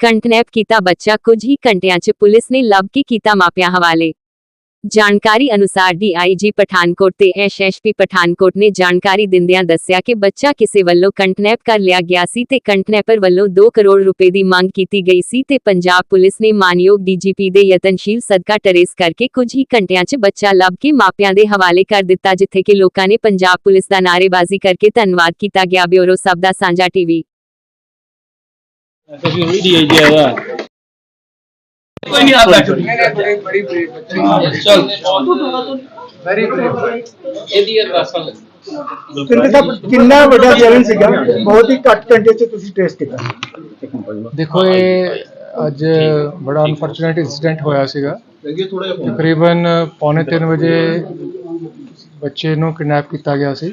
ਕੰਟਨੈਪ ਕੀਤਾ ਬੱਚਾ ਕੁਝ ਹੀ ਘੰਟਿਆਂ 'ਚ ਪੁਲਿਸ ਨੇ ਲੱਭ ਕੇ ਕੀਤਾ ਮਾਪਿਆਂ ਹਵਾਲੇ। ਜਾਣਕਾਰੀ ਅਨੁਸਾਰ ਡੀਆਈਜੀ ਪਠਾਨਕੋਟ ਤੇ ਐਸਐਸਪੀ ਪਠਾਨਕੋਟ ਨੇ ਜਾਣਕਾਰੀ ਦਿੰਦਿਆਂ ਦੱਸਿਆ ਕਿ ਬੱਚਾ ਕਿਸੇ ਵੱਲੋਂ ਕੰਟਨੈਪ ਕਰ ਲਿਆ ਗਿਆ ਸੀ ਤੇ ਕੰਟਨੈਪਰ ਵੱਲੋਂ 2 ਕਰੋੜ ਰੁਪਏ ਦੀ ਮੰਗ ਕੀਤੀ ਗਈ ਸੀ ਤੇ ਪੰਜਾਬ ਪੁਲਿਸ ਨੇ ਮਾਨਯੋਗ ਡੀਜੀਪੀ ਦੇ ਯਤਨਸ਼ੀਲ ਸਦਕਾ ਟਰੇਸ ਕਰਕੇ ਕੁਝ ਹੀ ਘੰਟਿਆਂ 'ਚ ਬੱਚਾ ਲੱਭ ਕੇ ਮਾਪਿਆਂ ਦੇ ਹਵਾਲੇ ਕਰ ਦਿੱਤਾ, ਜਿੱਥੇ ਕਿ ਲੋਕਾਂ ਨੇ ਪੰਜਾਬ ਪੁਲਿਸ ਦਾ ਨਾਅਰੇਬਾਜ਼ੀ ਕਰਕੇ ਧੰਨਵਾਦ ਕੀਤਾ ਗਿਆ। ਬਿਊਰੋ ਸਬ ਦਾ ਸਾਂਝਾ ਟੀਵੀ ਜ਼ਰੂਰੀ ਦੀ ਆਈਡੀਆ ਦਾ ਕੋਈ ਨਹੀਂ ਆ ਬੈਠੋ ਬੜੀ ਬੜੀ ਬੜੀ ਬੱਚੀ ਚਲ ਵੈਰੀ ਗੁੱਡ ਇਹਦੀ ਅਰਦਾਸਾਂ ਬਿਲਕੁਲ ਸਾਹਿਬ ਕਿੰਨਾ ਵੱਡਾ ਚੈਲੰਜ ਸੀਗਾ ਬਹੁਤ ਹੀ ਘੱਟ ਘੰਟੇ 'ਚ ਤੁਸੀਂ ਟੇਸਟ ਕੀਤਾ ਦੇਖੋ ਇਹ ਅੱਜ ਬੜਾ ਅਨਫੋਰਚੂਨੇਟ ਇਨਸੀਡੈਂਟ ਹੋਇਆ ਸੀਗਾ। ਤਕਰੀਬਨ ਪੌਣੇ 3 ਵਜੇ ਬੱਚੇ ਨੂੰ ਕਿਡਨੈਪ ਕੀਤਾ ਗਿਆ ਸੀ।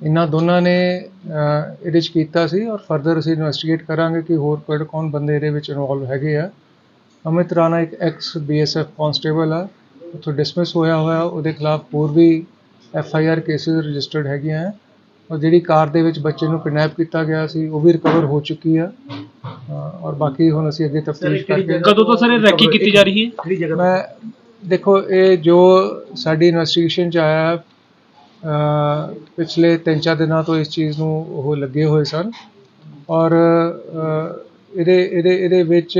ਇਹਨਾਂ ਦੋਨਾਂ ਨੇ ਇਹਦੇ 'ਚ ਕੀਤਾ ਸੀ ਔਰ ਫਰਦਰ ਅਸੀਂ ਇਨਵੈਸਟੀਗੇਟ ਕਰਾਂਗੇ ਕਿ ਹੋਰ ਕਿਹੜੇ ਕੌਣ ਬੰਦੇ ਇਹਦੇ ਵਿੱਚ ਇਨਵੋਲਵ ਹੈਗੇ ਆ। ਅਮਿਤ ਰਾਣਾ ਇੱਕ ਐਕਸ ਬੀਐਸਐਫ ਕਨਸਟੇਬਲ ਆ ਉੱਥੋਂ ਡਿਸਮਿਸ ਹੋਇਆ ਹੋਇਆ ਉਹਦੇ ਖਿਲਾਫ ਹੋਰ ਵੀ F I R cases registered ਹੈਗੀਆਂ ਆ। ਔਰ ਜਿਹੜੀ ਕਾਰ ਦੇ ਵਿੱਚ ਬੱਚੇ ਨੂੰ ਕਿਡਨੈਪ ਕੀਤਾ ਗਿਆ ਸੀ ਉਹ ਵੀ ਰਿਕਵਰ ਹੋ ਚੁੱਕੀ ਆ। ਔਰ ਬਾਕੀ ਹੁਣ ਅਸੀਂ ਅੱਗੇ ਤਫਤੀਸ਼ ਕਰਕੇ ਕਦੋਂ ਤੋਂ ਸਰ ਇਹ ਰੈਕੀ ਕੀਤੀ ਜਾ ਰਹੀ ਹੈ? ਮੈਂ ਦੇਖੋ ਇਹ ਜੋ ਸਾਡੀ ਇਨਵੈਸਟੀਗੇਸ਼ਨ ਚ ਆਇਆ ਪਿਛਲੇ ਤਿੰਨ ਚਾਰ ਦਿਨਾਂ ਤੋਂ ਇਸ ਚੀਜ਼ ਨੂੰ ਉਹ ਲੱਗੇ ਹੋਏ ਸਨ। ਔਰ ਇਹਦੇ ਇਹਦੇ ਇਹਦੇ ਵਿੱਚ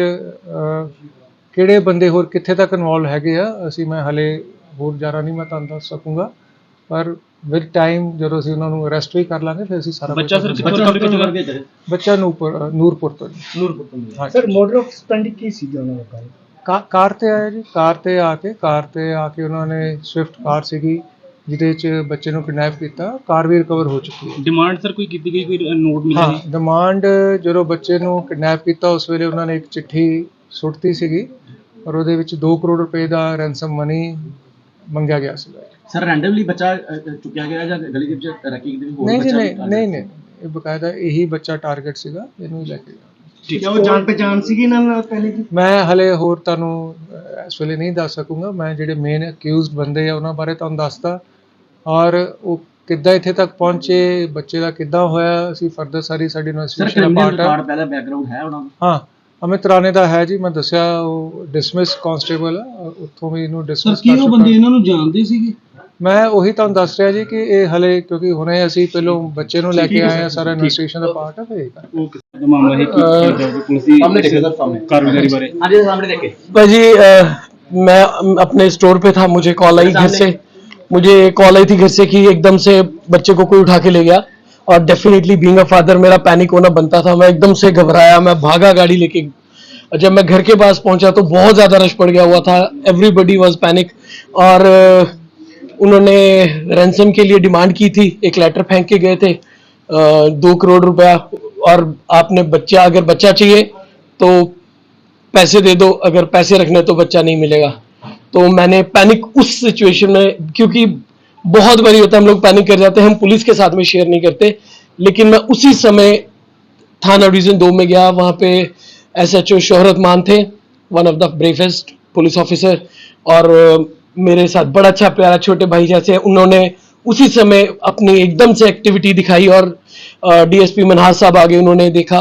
ਕਿਹੜੇ ਬੰਦੇ ਹੋਰ ਕਿੱਥੇ ਤੱਕ ਇਨਵੋਲਵ ਹੈਗੇ ਆ ਅਸੀਂ ਮੈਂ ਹਲੇ ਹੋਰ ਜ਼ਿਆਦਾ ਨਹੀਂ ਮੈਂ ਤੁਹਾਨੂੰ ਦੱਸ ਸਕੂੰਗਾ। ਪਰ ਵਿਦ ਟਾਈਮ ਜਦੋਂ ਅਸੀਂ ਉਹਨਾਂ ਨੂੰ ਅਰੈਸਟ ਵੀ ਕਰ ਲਾਂਗੇ ਫਿਰ ਅਸੀਂ ਸਾਰਾ ਬੱਚਾ ਸਰ ਕਿੱਥੋਂ ਕਰਕੇ ਕਿੱਥੋਂ ਕਰਕੇ ਬੱਚਾ ਨੂਰਪੁਰ ਨੂਰਪੁਰ ਤੋਂ ਨੂਰਪੁਰ ਤੋਂ ਸਰ ਮੋਡਰ ਆਫ ਸਟੰਡੀ ਕੀ ਸੀ ਉਹਨਾਂ ਦਾ? ਕਾਰ ਤੇ ਆਇਆ ਜੀ ਕਾਰ ਤੇ ਆ ਕੇ ਕਾਰ ਤੇ ਆ ਕੇ ਉਹਨਾਂ ਨੇ ਸਵਿਫਟ ਕਾਰ ਸੀਗੀ। ਜਿਹਦੇ 'ਚ ਬੱਚੇ ਨੂੰ ਕਿਡਨੈਪ ਕੀਤਾ ਕਾਰ ਵੀ ਰਿਕਵਰ ਹੋ ਚੁੱਕੀ ਹੈ। ਡਿਮਾਂਡ ਸਰ ਕੋਈ ਕੀਤੀ ਗਈ ਕੋਈ ਨੋਟ ਮਿਲਿਆ ਜੀ? ਹਾਂ ਡਿਮਾਂਡ ਜਦੋਂ ਬੱਚੇ ਨੂੰ ਕਿਡਨੈਪ ਕੀਤਾ ਉਸ ਵੇਲੇ ਉਹਨਾਂ ਨੇ ਇੱਕ ਚਿੱਠੀ ਸੁੱਟਤੀ ਸੀਗੀ ਔਰ ਉਹਦੇ ਵਿੱਚ 2 ਕਰੋੜ ਰੁਪਏ ਦਾ ਰੈਂਸਮ ਮਨੀ ਮੰਗਿਆ ਗਿਆ ਸੀ। ਸਰ ਰੈਂਡਮਲੀ ਬੱਚਾ ਚੁੱਕਿਆ ਗਿਆ ਜਾਂ ਗਲੀ ਵਿੱਚ ਰੈਕਿੰਗ ਦੇ ਵੀ ਹੋਰ ਨਹੀਂ ਨਹੀਂ ਨਹੀਂ ਨਹੀਂ ਇਹ ਬਕਾਇਦਾ ਇਹੀ ਬੱਚਾ ਟਾਰਗੇਟ ਸੀਗਾ ਇਹਨੂੰ ਲੈ ਕੇ ਠੀਕ ਹੈ ਉਹ ਜਾਣ ਪਛਾਣ ਸੀਗੀ ਨਾਲ ਪਹਿਲੇ ਦੀ ਮੈਂ ਹਲੇ ਹੋਰ ਤੁਹਾਨੂੰ ਇਸ ਵੇਲੇ ਨਹੀਂ ਦੱਸ ਸਕੂੰਗਾ ਮੈਂ ਜਿਹੜੇ ਮੇਨ ਅਕਿਊਜ਼ਡ ਬੰਦੇ ਆ ਉਹਨਾਂ ਬਾਰੇ ਤੁਹਾਨੂੰ ਦੱਸਦਾ। ਔਰ ਉਹ ਕਿੱਦਾਂ ਇੱਥੇ ਤੱਕ ਪਹੁੰਚੇ ਬੱਚੇ ਦਾ ਕਿੱਦਾਂ ਹੋਇਆ ਅਸੀਂ ਫਰਦਰ ਸਾਰੀ ਸਾਡੀ ਸਰ ਇਨਵੈਸਟੀਗੇਸ਼ਨ ਦਾ ਕ੍ਰਿਮੀਨਲ ਪਾਰਟ ਰਿਕਾਰਡ ਹੈ ਪਹਿਲਾ ਬੈਕਗ੍ਰਾਉਂਡ ਹੈ ਉਹਨਾਂ ਦਾ ਹਾਂ ਅਮਿਤ ਰਾਣੇ ਦਾ ਹੈ ਜੀ ਮੈਂ ਦੱਸਿਆ ਉਹ ਡਿਸਮਿਸ ਕਾਂਸਟੇਬਲ ਆ ਔਰ ਉੱਥੋਂ ਵੀ ਇਹਨੂੰ ਡਿਸਮਿਸ ਕਰ ਚੁੱਕਾ ਇਹਨਾਂ ਨੂੰ ਜਾਣਦੇ ਸੀਗੇ ਮੈਂ ਉਹੀ ਤੁਹਾਨੂੰ ਦੱਸ ਰਿਹਾ ਜੀ ਕਿ ਇਹ ਹਲੇ ਕਿਉਂਕਿ ਹੁਣੇ ਅਸੀਂ ਪਹਿਲੋਂ ਬੱਚੇ ਨੂੰ ਲੈ ਕੇ ਆਏ ਆ ਸਾਰਾ ਇਨਵੈਸਟੀਗੇਸ਼ਨ ਦਾ ਪਾਰਟ ਹੈ ਫਿਰ ਇਹ ਕਰਾਂਗੇ। ਉਹ ਮਾਮਲਾ ਹੈ ਕਿ ਪੁਲਿਸ ਦੀ ਸਾਹਮਣੇ ਦੇਖੇ ਸਰ ਸਾਹਮਣੇ ਕਾਰਗੁਜ਼ਾਰੀ ਬਾਰੇ ਹਾਂਜੀ ਸਾਹਮਣੇ ਦੇਖੇ भाजी अ, मैं अम, अपने स्टोर पे था मुझे कॉल आई घर से मुझे कॉल आई थी घर से कि एकदम से बच्चे को कोई उठा के ले गया। और डेफिनेटली बीइंग अ फादर मेरा पैनिक होना बनता था। मैं एकदम से घबराया, मैं भागा गाड़ी लेके। जब मैं घर के पास पहुँचा तो बहुत ज़्यादा रश पड़ गया हुआ था। एवरीबडी वॉज़ पैनिक और उन्होंने रैंसम के लिए डिमांड की थी। एक लेटर फेंक के गए थे दो करोड़ रुपया। और आपने बच्चा, अगर बच्चा चाहिए तो पैसे दे दो, अगर पैसे रखने तो बच्चा नहीं मिलेगा। तो मैंने पैनिक उस सिचुएशन में, क्योंकि बहुत बारी होता है, हम लोग पैनिक कर जाते हैं, हम पुलिस के साथ में शेयर नहीं करते, लेकिन मैं उसी समय थाना डिवीज़न दो में गया, वहाँ पे एस एच ओ शोहरत मान थे one of the bravest police officer और मेरे साथ बड़ा अच्छा प्यारा छोटे भाई जैसे उन्होंने उसी समय अपनी एकदम से एक्टिविटी दिखाई, और डीएसपी मनहास साहब आगे उन्होंने देखा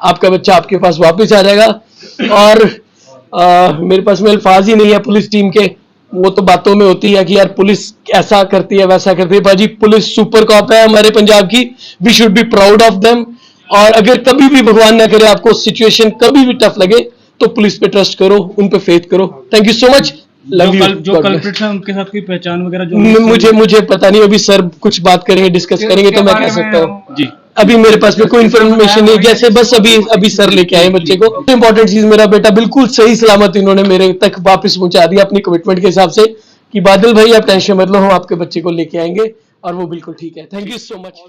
आपका बच्चा आपके पास वापस आ जाएगा। और आ, मेरे पास में अल्फाज ही नहीं है पुलिस टीम के। वो तो बातों में होती है कि यार पुलिस ऐसा करती है वैसा करती है। भाजी पुलिस सुपर कॉप है हमारे पंजाब की। We should be proud of them और अगर कभी भी भगवान ना करे आपको सिचुएशन कभी भी टफ लगे तो पुलिस पे ट्रस्ट करो उन पे फेथ करो। Thank you so much love you जो हैं उनके साथ कोई पहचान वगैरह जो मुझे मुझे पता नहीं अभी सर कुछ बात करेंगे डिस्कस करेंगे तो मैं कह सकता हूँ। जी। अभी मेरे पास में कोई इन्फॉर्मेशन नहीं, जैसे बस अभी अभी सर लेके आए बच्चे को। इंपॉर्टेंट चीज़ मेरा बेटा बिल्कुल सही सलामत इन्होंने मेरे तक वापस पहुँचा दिया अपनी कमिटमेंट के हिसाब से कि बादल भाई, आप टेंशन मत लो, हम आपके बच्चे को लेके आएँगे और वो बिल्कुल ठीक है। Thank you so much